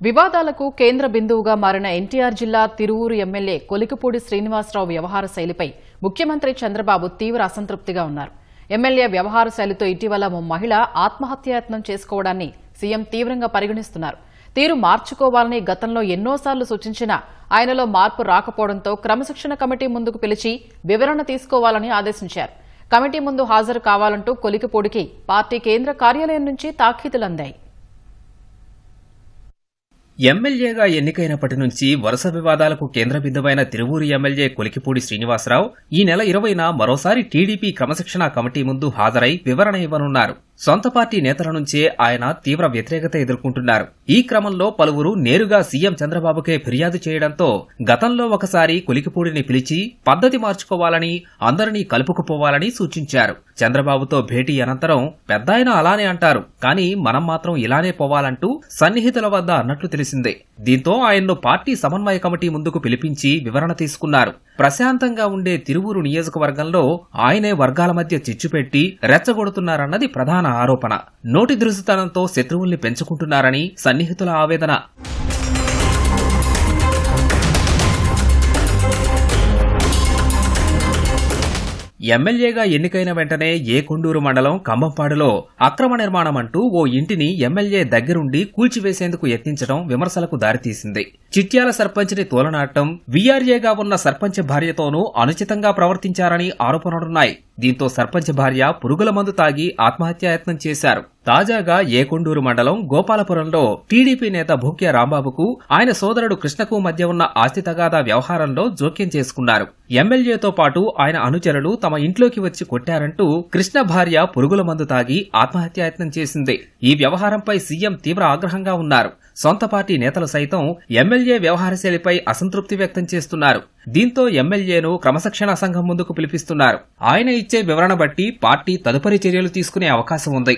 వివాదాలకు కేంద్ర బిందువుగా మారిన ఎన్టీఆర్ జిల్లా తిరువూరు ఎమ్మెల్యే కొలికపూడి శ్రీనివాసరావు వ్యవహార శైలిపై ముఖ్యమంత్రి చంద్రబాబు తీవ్ర అసంతృప్తిగా ఉన్నారు. ఎమ్మెల్యే వ్యవహార శైలితో ఇటీవల ఓ మహిళ ఆత్మహత్యాయత్నం చేసుకోవడాన్ని సీఎం తీవ్రంగా పరిగణిస్తున్నారు. తీరు మార్చుకోవాలని గతంలో ఎన్నోసార్లు సూచించినా ఆయనలో మార్పు రాకపోవడంతో క్రమశిక్షణ కమిటీ ముందుకు పిలిచి వివరణ తీసుకోవాలని ఆదేశించారు. కమిటీ ముందు హాజరు కావాలంటూ కొలికిపూడికి పార్టీ కేంద్ర కార్యాలయం నుంచి తాఖీదులు ఎమ్మెల్యేగా ఎన్నికైనప్పటి నుంచి వరుస వివాదాలకు కేంద్ర బిందువైన Tiruvuru M L A Kolikapudi Srinivasarao ఈ నెల ఇరవైన మరోసారి టీడీపీ క్రమశిక్షణా కమిటీ ముందు హాజరై వివరణ ఇవ్వనున్నారు. సొంత పార్టీ నేతల నుంచే ఆయన తీవ్ర వ్యతిరేకత ఎదుర్కొంటున్నారు. ఈ క్రమంలో పలువురు నేరుగా సీఎం చంద్రబాబుకే ఫిర్యాదు చేయడంతో గతంలో ఒకసారి కొలికిపూడిని పిలిచి పద్ధతి మార్చుకోవాలని అందరినీ కలుపుకుపోవాలని సూచించారు. చంద్రబాబుతో భేటీ అనంతరం పెద్దాయన అలానే అంటారు. కానీ మనం మాత్రం ఇలానే పోవాలంటూ సన్నిహితుల వద్ద అన్నట్లు తెలిసిందే. దీంతో ఆయన్ను పార్టీ సమన్వయ కమిటీ ముందుకు పిలిపించి వివరణ తీసుకున్నారు. ప్రశాంతంగా ఉండే తిరువూరు నియోజకవర్గంలో ఆయనే వర్గాల మధ్య చిచ్చుపెట్టి రెచ్చగొడుతున్నారన్నది ప్రధాన ఆరోపణ. నోటి దురుసుతనంతో శత్రువుల్ని పెంచుకుంటున్నారని సన్నిహితుల ఆవేదన. ఎమ్మెల్యేగా ఎన్నికైన వెంటనే ఏ కొండూరు మండలం కంబంపాడులో అక్రమ నిర్మాణం అంటూ ఓ ఇంటిని ఎమ్మెల్యే దగ్గరుండి కూల్చివేసేందుకు యత్నించడం విమర్శలకు దారితీసింది. చిట్యాల సర్పంచ్ని తోలనాటం వీఆర్ఏగా ఉన్న సర్పంచ్ భార్యతోనూ అనుచితంగా ప్రవర్తించారని ఆరోపణలున్నాయి. దీంతో సర్పంచ్ భార్య పురుగుల మందు తాగి ఆత్మహత్యాయత్నం చేశారు. తాజాగా ఏకొండూరు మండలం గోపాలపురంలో టీడీపీ నేత భూక్య రాంబాబుకు ఆయన సోదరుడు కృష్ణకు మధ్య ఉన్న ఆస్తి తగాదా వ్యవహారంలో జోక్యం చేసుకున్నారు. ఎమ్మెల్యేతో పాటు ఆయన అనుచరులు తమ ఇంట్లోకి వచ్చి కొట్టారంటూ కృష్ణ భార్య పురుగుల మందు తాగి ఆత్మహత్యాయత్నం చేసింది. ఈ వ్యవహారంపై సీఎం తీవ్ర ఆగ్రహంగా ఉన్నారు. సొంత పార్టీ నేతలు సైతం ఎమ్మెల్యే వ్యవహారశైలిపై అసంతృప్తి వ్యక్తం చేస్తున్నారు. దీంతో ఎమ్మెల్యేను క్రమశిక్షణా సంఘం ముందుకు పిలిపిస్తున్నారు. ఆయన ఇచ్చే వివరణ బట్టి పార్టీ తదుపరి చర్యలు తీసుకునే అవకాశం ఉంది.